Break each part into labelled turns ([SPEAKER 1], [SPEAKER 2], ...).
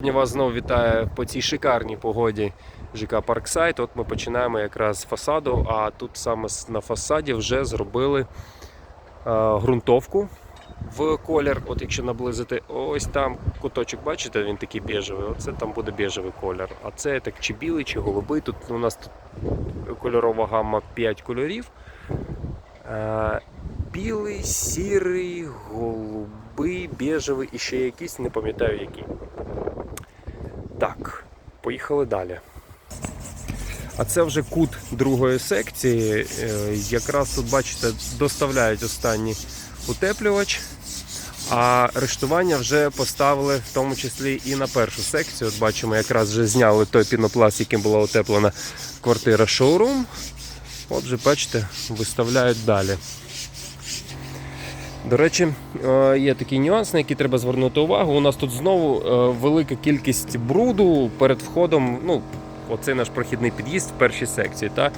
[SPEAKER 1] Сьогодні вас знову вітаю по цій шикарній погоді ЖК Парксайд. От ми починаємо якраз з фасаду, а тут саме на фасаді вже зробили ґрунтовку в колір. От якщо наблизити, ось там куточок, бачите, він такий біжевий. Оце там буде біжевий колір. А це так чи білий, чи голубий. Тут у нас тут кольорова гамма 5 кольорів. Білий, сірий, голубий, біжевий і ще якийсь, не пам'ятаю який. Так, поїхали далі. А це вже кут другої секції. Е, Якраз тут, бачите, доставляють останній утеплювач, а рештування вже поставили в тому числі і на першу секцію. От бачимо, якраз вже зняли той пінопласт, яким була утеплена квартира шоурум. От вже, бачите, виставляють далі. До речі, е, є такий нюанс, на який треба звернути увагу. У нас тут знову е, велика кількість бруду перед входом. Ну, оцей наш прохідний під'їзд в першій секції. Та?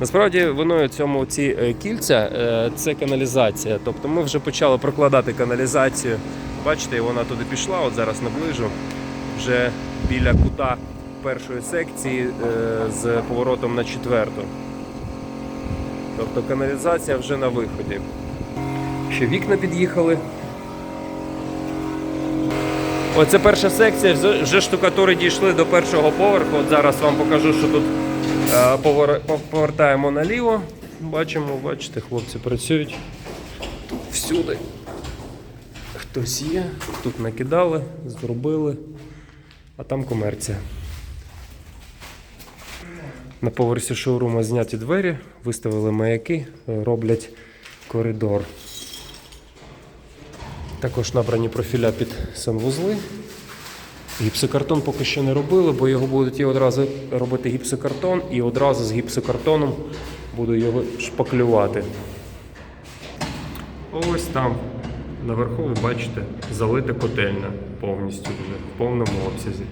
[SPEAKER 1] Насправді виною цьому ці е, кільця це каналізація. Тобто ми вже почали прокладати каналізацію. Бачите, вона туди пішла, от зараз наближу. Вже біля кута першої секції з поворотом на четверту. Тобто каналізація вже на виході. Ще вікна під'їхали. Оце перша секція. Вже- штукатури дійшли до першого поверху. От зараз вам покажу, що тут е, повертаємо наліво. Бачимо, бачите, хлопці працюють. Тут всюди. Хтось є, тут накидали, зробили, а там комерція. На поверсі шоурума зняті двері, виставили маяки, е, роблять коридор. Також набрані профіля під санвузли. Гіпсокартон поки що не робили, бо його будуть і одразу робити гіпсокартон, і одразу з гіпсокартоном буду його шпаклювати. Ось там наверху ви бачите залита котельня повністю вже в повному обсязі.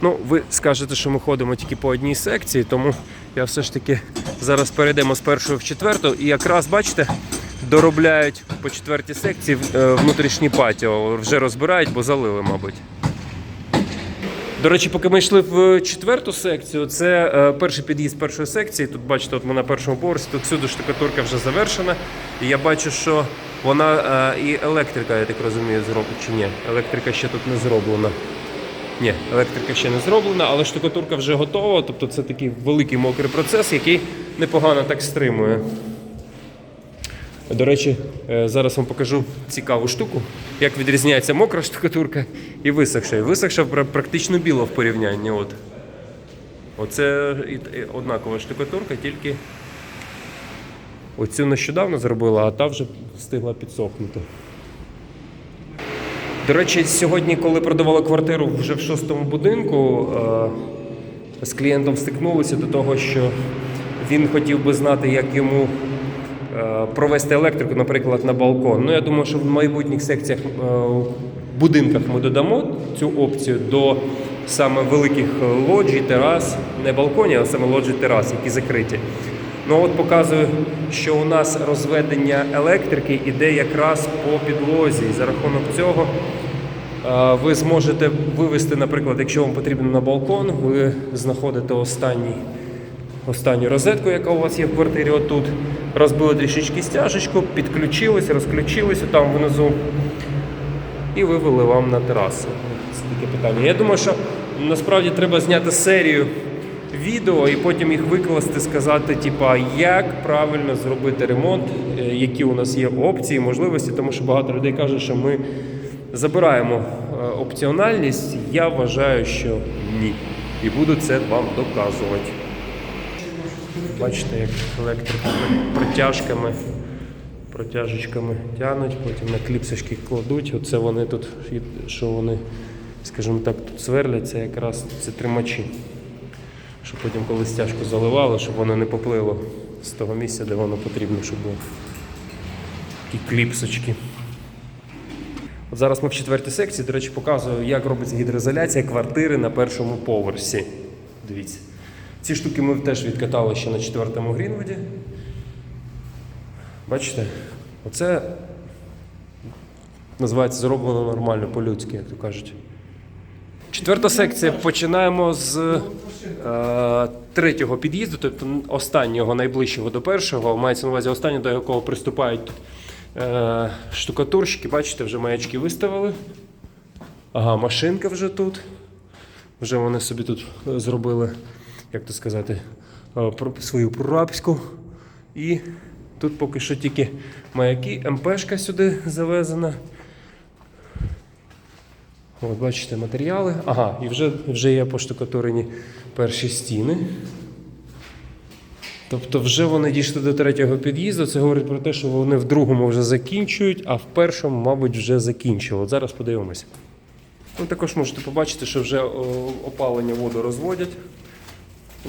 [SPEAKER 1] Ну, ви скажете, що ми ходимо тільки по одній секції, тому я все ж таки зараз перейдемо з першої в четверту. І якраз бачите, доробляють по четвертій секції е, внутрішні патіо. Вже розбирають, бо залили, мабуть. До речі, поки ми йшли в четверту секцію, це е, перший під'їзд першої секції. Тут бачите, от ми на першому поверсі, тут всюди штукатурка вже завершена. І я бачу, що вона е, і електрика, я так розумію, зроблена чи ні. Електрика ще тут не зроблена. Ні, електрика ще не зроблена, але штукатурка вже готова. Тобто це такий великий мокрий процес, який непогано так стримує. До речі, е, зараз вам покажу цікаву штуку, як відрізняється мокра штукатурка і висохша. Висохша практично біла в порівнянні. От. Оце однакова штукатурка, тільки оцю нещодавно зробила, а та вже встигла підсохнути. До речі, сьогодні, коли продавали квартиру вже в шостому будинку, е, з клієнтом стикнулися до того, що він хотів би знати, як йому провести електрику, наприклад, на балкон. Ну, я думаю, що в майбутніх секціях е, будинках ми додамо цю опцію до саме великих лоджій, терас, не балконів, а саме лоджій терас, які закриті. Ну от показую, що у нас розведення електрики іде якраз по підлозі. І за рахунок цього е, ви зможете вивести, наприклад, якщо вам потрібно на балкон, ви знаходите останній, останню розетку, яка у вас є в квартирі отут. Розбили трішечки стяжечку, підключились, розключились там внизу і вивели вам на терасу. Це таке питання. Я думаю, що насправді треба зняти серію відео і потім їх викласти, сказати, типа, як правильно зробити ремонт, е, які у нас є опції, можливості, тому що багато людей кажуть, що ми забираємо е, опціональність. Я вважаю, що ні. І буду це вам доказувати. Бачите, як електрика протяжками, протяжечками тянуть, потім на кліпсочки кладуть. Оце вони тут, що вони, скажімо так, тут сверлять, це якраз це тримачі. Щоб потім, коли стяжку заливали, щоб воно не поплило з того місця, де воно потрібно, щоб було. Такі кліпсочки. От зараз ми в четвертій секції, до речі, показую, як робиться гідроізоляція квартири на першому поверсі. Дивіться. Ці штуки ми теж відкатали ще на четвертому Грінвуді. Бачите? Оце називається зроблено нормально, по-людськи, як то кажуть. Четверта секція. Починаємо з е, третього під'їзду, тобто останнього, найближчого до першого. Мається на увазі останнього, до якого приступають е, штукатурщики. Бачите, вже маячки виставили. Ага, машинка вже тут. Вже вони собі тут е, зробили, як то сказати, е, про- свою прорабську. І тут поки що тільки маяки, МПшка сюди завезена. От бачите матеріали. Ага, і вже, вже є поштукатурені перші стіни. Тобто вже вони дійшли до третього під'їзду. Це говорить про те, що вони в другому вже закінчують, а в першому, мабуть, вже закінчили. От зараз подивимося. Ну, також можете побачити, що вже опалення воду розводять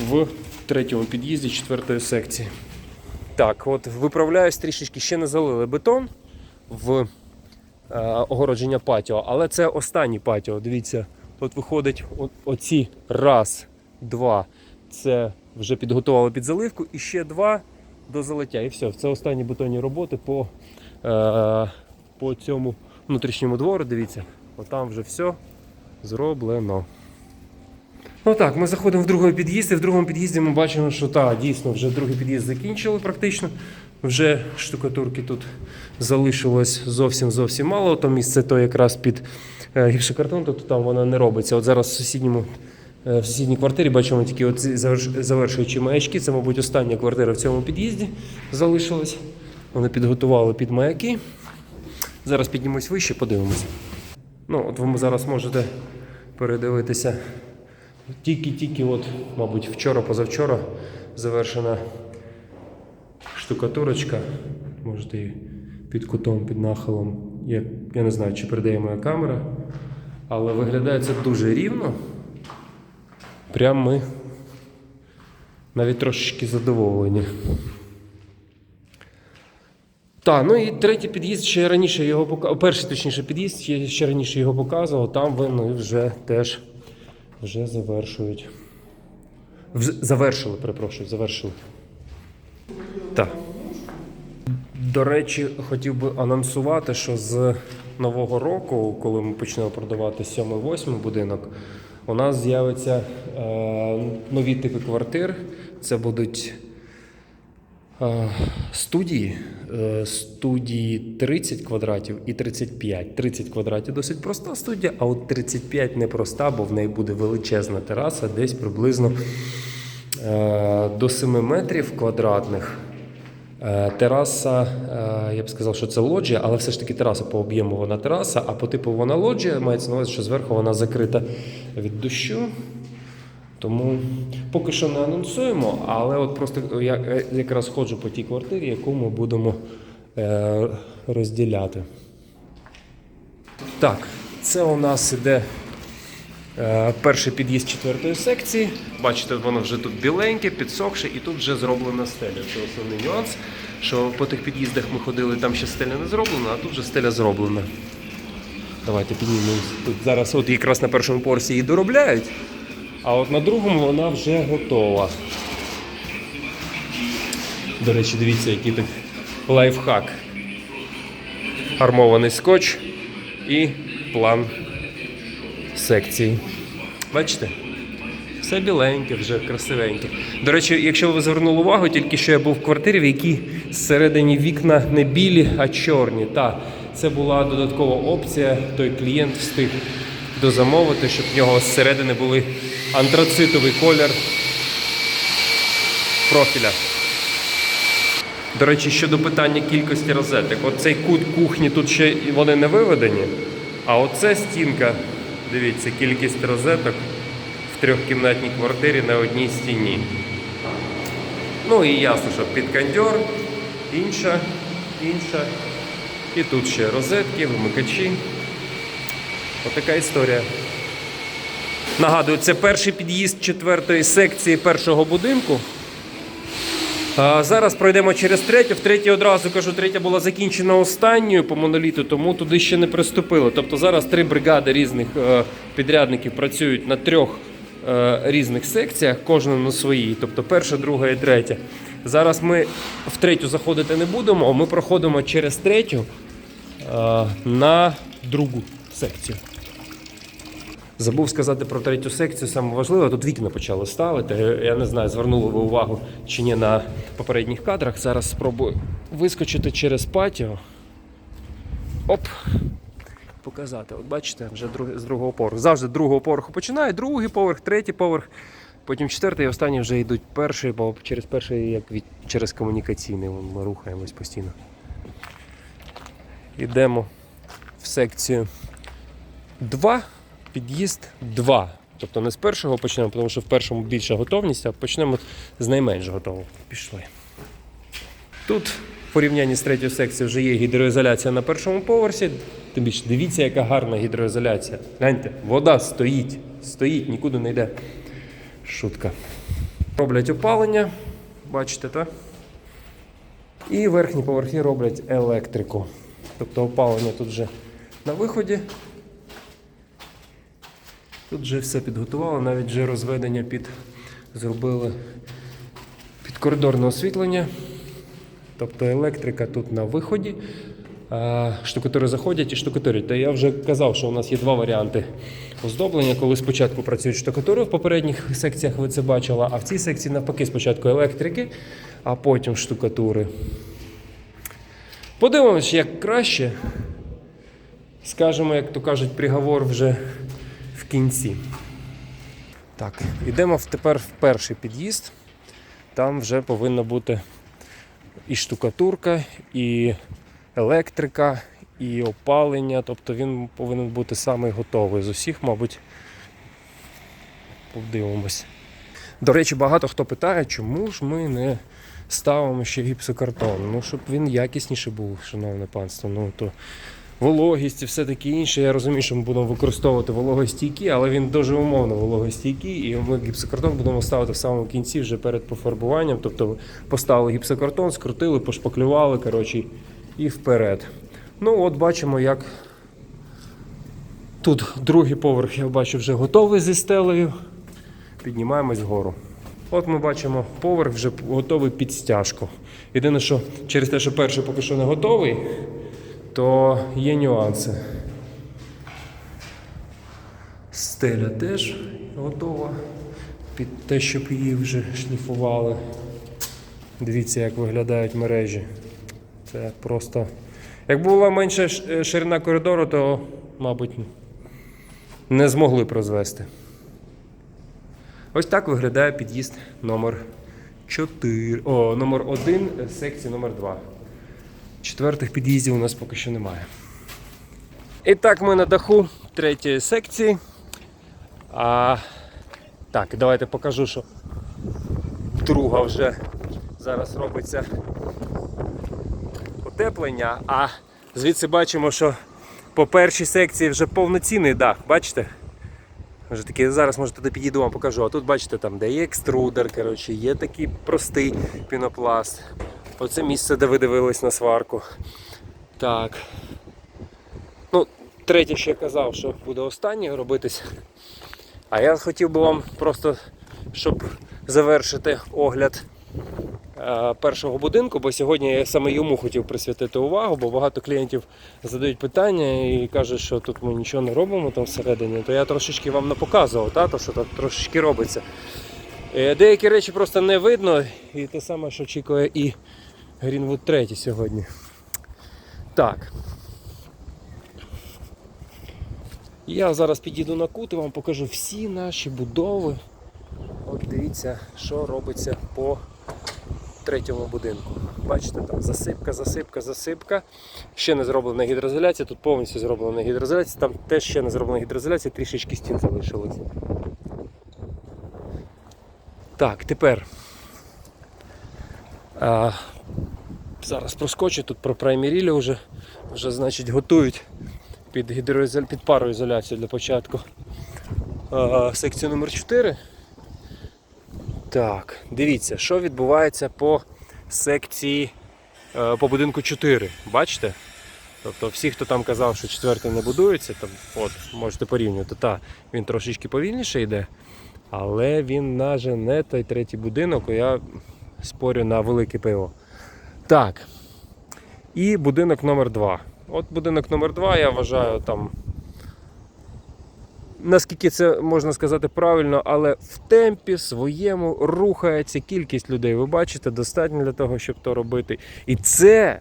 [SPEAKER 1] в третьому під'їзді четвертої секції. Так, от виправляюсь трішечки, ще не залили бетон в е, огородження патіо, але це останній патіо. Дивіться, тут виходить о- оці раз, два. Це вже підготували під заливку, і ще два до залиття. І все, це останні бетонні роботи по, е, по цьому внутрішньому двору. Дивіться, отам вже все зроблено. Ну так, ми заходимо в другий під'їзд, і в другому під'їзді ми бачимо, що так, дійсно, вже другий під'їзд закінчили практично. Вже штукатурки тут залишилось зовсім зовсім мало. То місце то якраз під е, гіпсокартон, тобто там вона не робиться. От зараз в сусідньому. е, В сусідній квартирі бачимо тільки оці завершуючі маячки. Це, мабуть, остання квартира в цьому під'їзді залишилась. Вони підготували під маяки. Зараз піднімусь вище, подивимося. Ну, от ви зараз можете передивитися. Тільки-тільки, от, мабуть, вчора-позавчора завершена штукатурочка. Можете її під кутом, під нахилом. Я, я не знаю, чи передає моя камера. Але виглядає це дуже рівно. Прям ми навіть трошечки задоволені. Так, ну і третій під'їзд ще раніше його показував. Перший, точніше, під'їзд ще, ще раніше його показував. Там вони вже теж вже завершують. Вже завершили, перепрошую, завершили. Так. До речі, хотів би анонсувати, що з нового року, коли ми почнемо продавати 7-8 будинок, у нас з'явиться е, нові типи квартир. Це будуть Студії, Е, студії 30 квадратів і 35. 30 квадратів досить проста студія, а от 35 непроста, бо в неї буде величезна тераса, десь приблизно е, до 7 метрів квадратних. Е, Тераса, е, я б сказав, що це лоджія, але все ж таки тераса по об'єму вона тераса, а по типу вона лоджія, мається на увазі, що зверху вона закрита від дощу. Тому поки що не анонсуємо, але от просто я якраз ходжу по тій квартирі, яку ми будемо е, розділяти. Так, це у нас іде е, перший під'їзд четвертої секції. Бачите, воно вже тут біленьке, підсохше, і тут вже зроблена стеля. Це основний нюанс. Що по тих під'їздах ми ходили, там ще стеля не зроблена, а тут вже стеля зроблена. Давайте піднімемось. Тут зараз от якраз на першому поверсі її доробляють. А от на другому вона вже готова. До речі, дивіться, який тут лайфхак. Армований скотч і план секції. Бачите? Все біленьке, вже красивеньке. До речі, якщо ви звернули увагу, тільки що я був в квартирі, в якій зсередині вікна не білі, а чорні. Так, це була додаткова опція. Той клієнт встиг дозамовити, щоб в нього зсередини були антрацитовий колір профіля. До речі, щодо питання кількості розеток. Оцей кут кухні тут ще вони не виведені. А оце стінка, дивіться, кількість розеток в трьохкімнатній квартирі на одній стіні. Ну і ясно, що під кондьор, інша, інша. І тут ще розетки, вимикачі. Отака історія. Нагадую, це перший під'їзд четвертої секції першого будинку. А зараз пройдемо через третю. В третій одразу кажу, третя була закінчена останньою по моноліту, тому туди ще не приступили. Тобто зараз три бригади різних е, підрядників працюють на трьох е, різних секціях, кожна на своїй. Тобто перша, друга і третя. Зараз ми в третю заходити не будемо, ми проходимо через третю е, на другу секцію. Забув сказати про третю секцію, саме важливе, тут вікна почали ставити. Я не знаю, звернули ви увагу чи ні на попередніх кадрах. Зараз спробую вискочити через патіо. Оп! Показати. От бачите, вже з другого поверху. Завжди другого поверху починає, другий поверх, третій поверх, потім четвертий і останні вже йдуть перший, бо через перший, як від, через комунікаційний, ми рухаємось постійно. Йдемо в секцію 2, під'їзд 2. Тобто не з першого почнемо, тому що в першому більша готовність, а почнемо з найменш готового. Пішли. Тут в порівнянні з третьою секцією вже є гідроізоляція на першому поверсі. Тим більше дивіться, яка гарна гідроізоляція. Гляньте, вода стоїть, стоїть, нікуди не йде. Шутка. Роблять опалення, бачите, так? І верхні поверхи роблять електрику. Тобто опалення тут вже на виході. Тут вже все підготувало, навіть вже розведення під зробили під коридорне освітлення. Тобто електрика тут на виході. Штукатури заходять і штукатурять. Та я вже казав, що у нас є два варіанти оздоблення, коли спочатку працюють штукатури в попередніх секціях ви це бачили, а в цій секції навпаки спочатку електрики, а потім штукатури. Подивимось, як краще. Скажемо, як то кажуть, приговор вже в кінці. Так, йдемо тепер в перший під'їзд. Там вже повинна бути і штукатурка, і електрика, і опалення. Тобто він повинен бути самий готовий з усіх, мабуть. Подивимось. До речі, багато хто питає, чому ж ми не ставимо ще гіпсокартон. Ну, щоб він якісніше був, шановне панство. Ну, то вологість і все таке інше. Я розумію, що ми будемо використовувати вологостійкі, але він дуже умовно вологостійкий, і ми гіпсокартон будемо ставити в самому кінці вже перед пофарбуванням. Тобто поставили гіпсокартон, скрутили, пошпаклювали, коротше, і вперед. Ну, от бачимо, як тут другий поверх, я бачу, вже готовий зі стелею. Піднімаємось вгору. От ми бачимо, поверх вже готовий під стяжку. Єдине, що через те, що перший поки що не готовий, то є нюанси. Стеля теж готова під те, щоб її вже шліфували. Дивіться, як виглядають мережі. Це просто. Якби була менша е, ширина коридору, то, мабуть, не змогли б розвести. Ось так виглядає під'їзд номер 4. О, номер 1 секції номер 2. Четвертих під'їздів у нас поки що немає. І так, ми на даху третьої секції. А, так, давайте покажу, що друга вже зараз робиться утеплення, а звідси бачимо, що по першій секції вже повноцінний дах, бачите? Вже такі, зараз може туди підійду вам покажу. А тут бачите, там де є екструдер, коротше, є такий простий пінопласт. Оце місце, де ви дивились на сварку. Так. Ну, третє ще казав, що буде останнє робитись. А я хотів би вам просто, щоб завершити огляд е, першого будинку, бо сьогодні я саме йому хотів присвятити увагу, бо багато клієнтів задають питання і кажуть, що тут ми нічого не робимо там всередині, то я трошечки вам не показував, та, то, що там трошечки робиться. Е, Деякі речі просто не видно, і те саме, що очікує і Greenwood 3 сьогодні. Так. Я зараз підійду на кут і вам покажу всі наші будови. От дивіться, що робиться по третьому будинку. Бачите, там засипка, засипка, засипка. Ще не зроблена гідроізоляція, тут повністю зроблена гідроізоляція, там теж ще не зроблена гідроізоляція, трішечки стін залишилось. Так, тепер. Зараз проскочу тут про праймірілі вже, вже значить, готують під, гідроізоля... під пароізоляцію для початку. А, секцію номер 4. Так, дивіться, що відбувається по секції е, по будинку 4. Бачите? Тобто всі, хто там казав, що четвертий не будується, там, от, можете порівнювати, та, він трошечки повільніше йде, але він нажене той третій будинок, я спорю на велике ПО. Так. І будинок номер 2. От будинок номер 2 я вважаю там наскільки це можна сказати правильно, але в темпі своєму рухається кількість людей. Ви бачите, достатньо для того, щоб то робити. І це,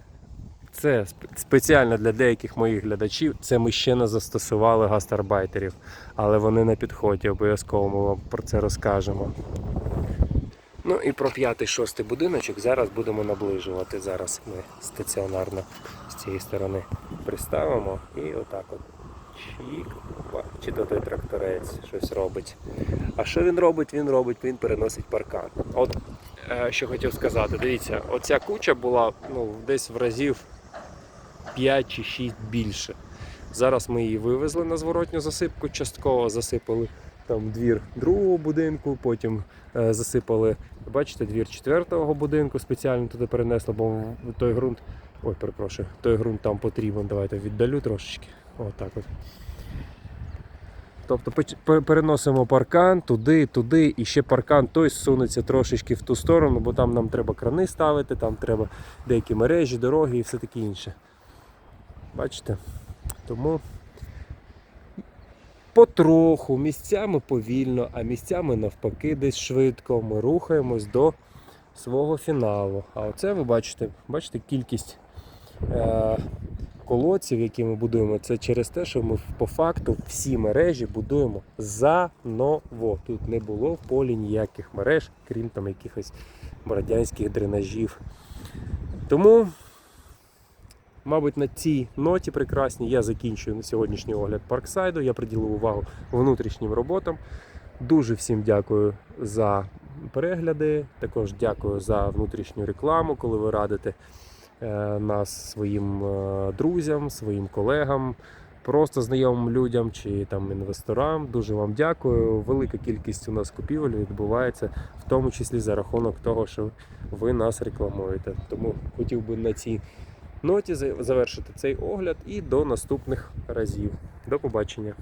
[SPEAKER 1] це спеціально для деяких моїх глядачів. Це ми ще не застосували гастарбайтерів, але вони на підході. Обов'язково ми вам про це розкажемо. Ну і про п'ятий, шостий будиночок зараз будемо наближувати. Зараз ми стаціонарно з цієї сторони приставимо і отак от. Чік, чи то той тракторець щось робить. А що він робить? Він робить, він переносить паркан. От е, що хотів сказати, дивіться, оця куча була ну, десь в разів 5 чи 6 більше. Зараз ми її вивезли на зворотню засипку, частково засипали там двір другого будинку, потім е, засипали, бачите, двір четвертого будинку, спеціально туди перенесли, бо той ґрунт, ой, перепрошую, той ґрунт там потрібен. Давайте віддалю трошечки. Отак от. Тобто переносимо паркан туди, туди, і ще паркан той сунеться трошечки в ту сторону, бо там нам треба крани ставити, там треба деякі мережі, дороги і все таке інше. Бачите? Тому потроху, місцями повільно, а місцями навпаки десь швидко. Ми рухаємось до свого фіналу. А оце ви бачите, бачите кількість е, колодців, які ми будуємо, це через те, що ми по факту всі мережі будуємо заново. Тут не було в полі ніяких мереж, крім там якихось радянських дренажів. Тому, мабуть, на цій ноті прекрасній я закінчую на сьогоднішній огляд парксайду. Я приділив увагу внутрішнім роботам. Дуже всім дякую за перегляди. Також дякую за внутрішню рекламу, коли ви радите е, нас своїм е, друзям, своїм колегам, просто знайомим людям чи там інвесторам. Дуже вам дякую. Велика кількість у нас купівель відбувається, в тому числі за рахунок того, що ви нас рекламуєте. Тому хотів би на цій ноті завершити цей огляд і до наступних разів. До побачення.